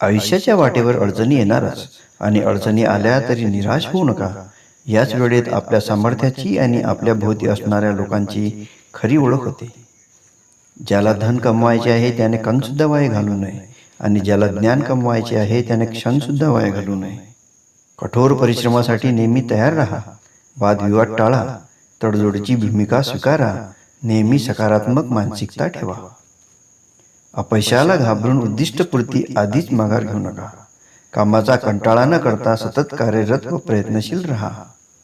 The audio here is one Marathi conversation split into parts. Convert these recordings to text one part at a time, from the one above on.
आयुष्याच्या वाटेवर अडचणी येणारच आणि अडचणी आल्या तरी निराश होऊ नका. याच वेळेत आपल्या सामर्थ्याची आणि आपल्या भोवती असणाऱ्या लोकांची खरी ओळख होते. ज्याला धन कमवायचे आहे त्याने कणसुद्धा वाया घालू नये आणि ज्याला ज्ञान कमवायचे आहे त्याने क्षणसुद्धा वाया घालू नये. कठोर परिश्रमासाठी नेहमी तयार राहा. वादविवाद टाळा. तडजोडीची भूमिका स्वीकारा. नेहमी सकारात्मक मानसिकता ठेवा. अपयशाला घाबरून उद्दिष्टपूर्ती आधीच माघार घेऊ नका. कामाचा कंटाळा न करता सतत कार्यरत व प्रयत्नशील राहा.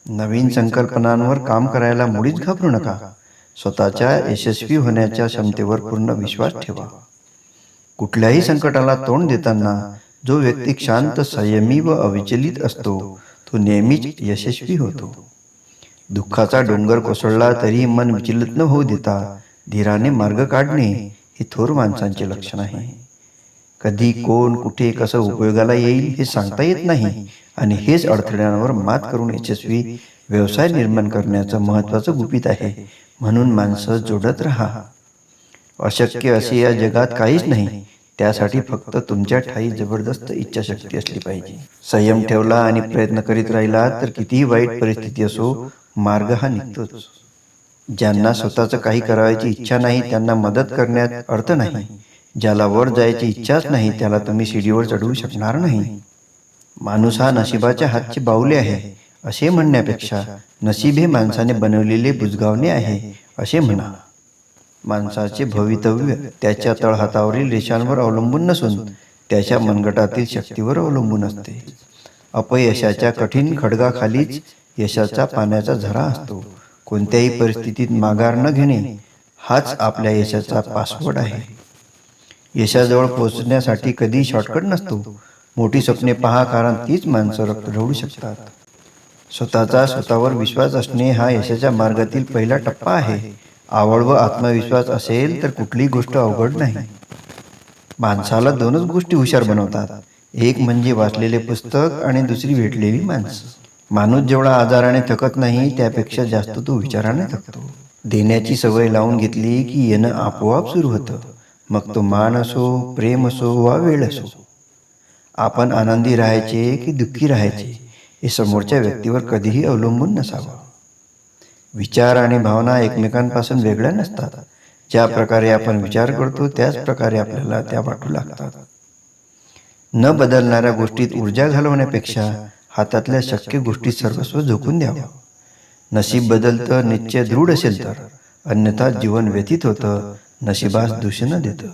नवीन संकल्पनांवर काम करायला मुळीच घाबरू नका. स्वतःच्या यशस्वी होण्याच्या क्षमतेवर पूर्ण विश्वास ठेवा. कुठल्याही संकटाला तोंड देताना जो व्यक्ती शांत संयमी व अविचलित असतो तो नेहमीच यशस्वी होतो. दुःखाचा डोंगर कोसळला तरी मन विचलित न होऊ देता धीराने मार्ग काढणे हे थोर माणसांचे लक्षण आहे कधी कोण कुठे कसं उपयोगाला येईल हे सांगता येत नाही. आणि हेच अडथळ्यांवर मात करून यशस्वी व्यवसाय निर्माण करण्याचं महत्त्वाचं गुपित आहे. म्हणून माणसं जोडत राहा. अशक्य असे या जगात काहीच नाही. त्यासाठी फक्त तुमच्या ठाई जबरदस्त इच्छाशक्ती असली पाहिजे. संयम ठेवला आणि प्रयत्न करीत राहिला तर कितीही वाईट परिस्थिती असो मार्ग हा निघतोच. ज्यांना स्वतःचं काही करायची इच्छा नाही त्यांना मदत करण्यात अर्थ नाही. ज्याला वर जायची इच्छाच नाही त्याला तुम्ही शिडीवर चढवू शकणार नाही. माणूस हा नशिबाच्या हातचे बाहुले आहे असे म्हणण्यापेक्षा नशीब हे माणसाने बनवलेले बुजगावणे आहे असे म्हणा. माणसाचे भवितव्य त्याच्या तळहातावरील रेषांवर अवलंबून नसून त्याच्या मनगटातील शक्तीवर अवलंबून असते. अपयशाच्या कठीण खडगाखालीच यशाचा पाण्याचा झरा असतो. कोणत्याही परिस्थितीत माघार न घेणे हाच आपल्या यशाचा पासवर्ड आहे. यशाजवळ पोहोचण्यासाठी कधी शॉर्टकट नसतो. मोठी स्वप्ने पहा कारण तीच माणसं रक्त ढवळू शकतात. स्वतःचा स्वतःवर विश्वास असणे हा यशाच्या मार्गातील पहिला टप्पा आहे. आवड व आत्मविश्वास असेल तर कुठलीही गोष्ट अवघड नाही. माणसाला दोनच गोष्टी हुशार बनवतात. एक म्हणजे वाचलेले पुस्तक आणि दुसरी भेटलेली माणसं. माणूस जेवढा आजाराने थकत नाही त्यापेक्षा जास्त तो विचाराने थकतो. देण्याची सवय लावून घेतली की येणं आपोआप सुरू होतं. मग तो मान असो प्रेम असो वा वेळ असो. आपण आनंदी राहायचे की दुःखी राहायचे हे समोरच्या व्यक्तीवर कधीही अवलंबून नसावं. विचार आणि भावना एकमेकांपासून वेगळ्या नसतात. ज्या प्रकारे आपण विचार करतो त्याच प्रकारे आपल्याला त्या वाटू लागतात. न बदलणाऱ्या गोष्टीत ऊर्जा घालवण्यापेक्षा हातातल्या शक्य गोष्टी सर्वस्व झोकून द्यावं. नशीब बदलतं निश्चय दृढ असेल तर. अन्यथा जीवन व्यतीत होतं नशिबास दूषण देतं.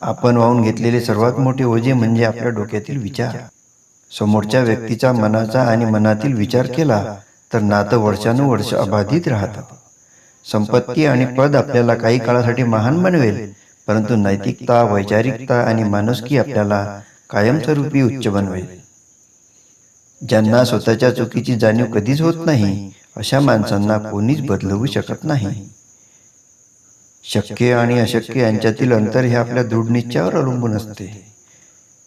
आपण वाहून घेतलेले सर्वात मोठे ओझे म्हणजे आपल्या डोक्यातील विचार. समोरच्या व्यक्तीचा मनाचा आणि मनातील विचार केला तर नातं वर्षानुवर्ष अबाधित राहतं. संपत्ती आणि पद आपल्याला काही काळासाठी महान बनवेल परंतु नैतिकता वैचारिकता आणि माणुसकी आपल्याला कायमस्वरूपी उच्च बनवेल ज्यांना स्वतःच्या चुकीची जाणीव कधीच होत नाही अशा माणसांना कोणीच बदलवू शकत नाही. शक्य आणि अशक्य यांच्यातील अंतर हे आपल्या दृढनिश्चयावर अवलंबून असते.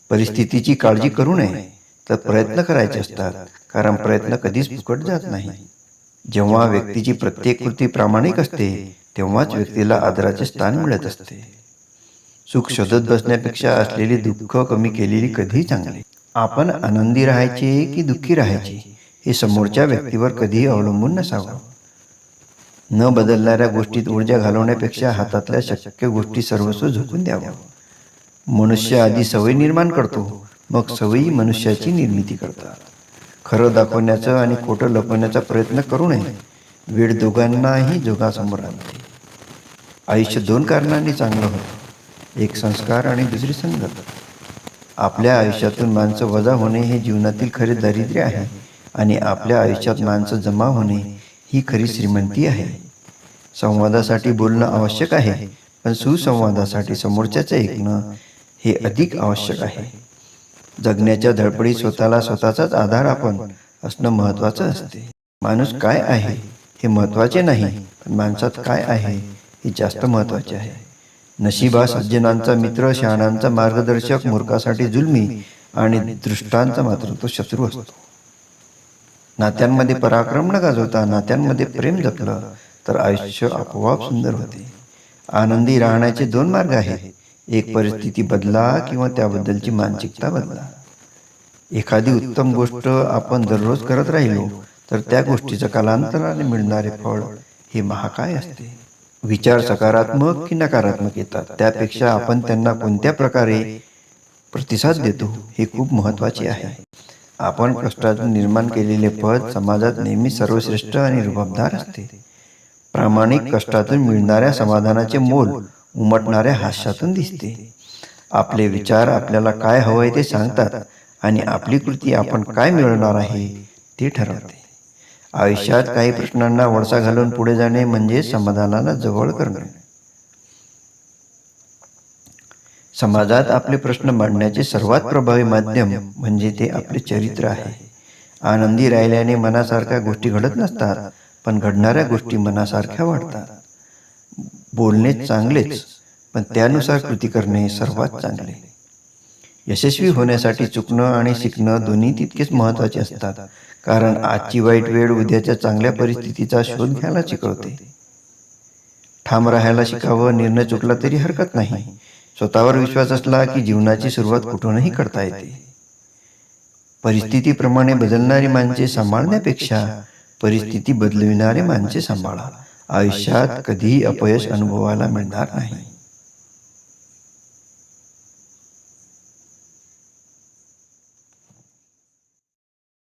परिस्थितीची काळजी करू नये तर प्रयत्न करायचे असतात कारण प्रयत्न कधीच फुकट जात नाही. जेव्हा व्यक्तीची प्रत्येक कृती प्रामाणिक असते तेव्हाच व्यक्तीला आदराचे स्थान मिळत असते. सुख शोधत बसण्यापेक्षा असलेली दुःख कमी केलेली कधीही चांगली. आपण आनंदी राहायचे की दुःखी राहायचे हे समोरच्या व्यक्तीवर कधीही अवलंबून नसावं. न बदलणाऱ्या गोष्टीत ऊर्जा घालवण्यापेक्षा हातातल्या शक्य गोष्टी सर्वस्व झोकून द्याव्या मनुष्य आधी सवय निर्माण करतो मग सवयी मनुष्याची निर्मिती करतात. खरं दाखवण्याचं आणि खोटं लपवण्याचा प्रयत्न करू नये. वेळ दोघांनाही जोगासमोर आणते. आयुष्य दोन कारणांनी चांगलं होतं. एक संस्कार आणि दुसरी संगत. आपल्या आयुष्यातून माणसं वजा होणे हे जीवनातील खरे दारिद्र्य आहे आणि आपल्या आयुष्यात माणसं जमा होणे ही खरी श्रीमंती आहे. संवादासाठी बोलणं आवश्यक आहे पण सुसंवादासाठी समोरच्याचं ऐकणं हे अधिक आवश्यक आहे. जगण्याच्या धडपडीत स्वतःला स्वतःचाच आधार आपण असणं महत्त्वाचं असते. माणूस काय आहे हे महत्त्वाचे नाही पण माणसात काय आहे हे जास्त महत्त्वाचे आहे. नशिबा सज्जनांचा मित्र शहाणांचा मार्गदर्शक मूर्खासाठी जुलमी आणि दृष्टांचा मात्र तो शत्रू असतो. नात्यांमध्ये पराक्रम न गाजवता नात्यांमध्ये प्रेम जपलं तर आयुष्य आपोआप सुंदर होते. आनंदी राहण्याचे दोन मार्ग आहेत. एक परिस्थिती बदला किंवा त्याबद्दलची मानसिकता बदला. एखादी उत्तम गोष्ट आपण दररोज करत राहिलो तर त्या गोष्टीचं कालांतराने मिळणारे फळ हे महाकाय असते. विचार सकारात्मक की नकारात्मक येतात. त्यापेक्षा आपण त्यांना कोणत्या प्रकारे प्रतिसाद देतो हे खूप महत्त्वाचे आहे. आपण कष्टातून निर्माण केलेले पद समाजात नेहमी सर्वश्रेष्ठ आणि रुबाबदार असते. प्रामाणिक कष्टातून मिळणाऱ्या समाधानाचे मोल उमटणाऱ्या हास्यातून दिसते. आपले विचार आपल्याला काय हवंय ते सांगतात आणि आपली कृती आपण काय मिळवणार आहे ते ठरवते. आयुष्यात काही प्रश्नांना वळसा घालून पुढे जाणे म्हणजे समाधानाला जवळ करणे. समाजात आपले प्रश्न मांडण्याचे सर्वात प्रभावी माध्यम म्हणजे ते आपले चरित्र आहे. आनंदी राहिल्याने मनासारख्या गोष्टी घडत नसतात पण घडणाऱ्या गोष्टी मनासारख्या वाढतात. बोलणे चांगलेच पण त्यानुसार कृती करणे सर्वात चांगले. यशस्वी होण्यासाठी चुकणं आणि शिकणं दोन्ही तितकेच महत्त्वाचे असतात. कारण आजची वाईट वेळ उद्याच्या चांगल्या परिस्थितीचा शोध घ्यायला शिकवते ठाम राहायला शिकावं निर्णय चुकला तरी हरकत नाही. स्वतःवर विश्वास असला की जीवनाची सुरुवात कुठूनही करता येते. परिस्थितीप्रमाणे बदलणारी माणसे सांभाळण्यापेक्षा परिस्थिती बदलविणारे माणसे सांभाळा. आयुष्यात कधीही अपयश अनुभवायला मिळणार नाही.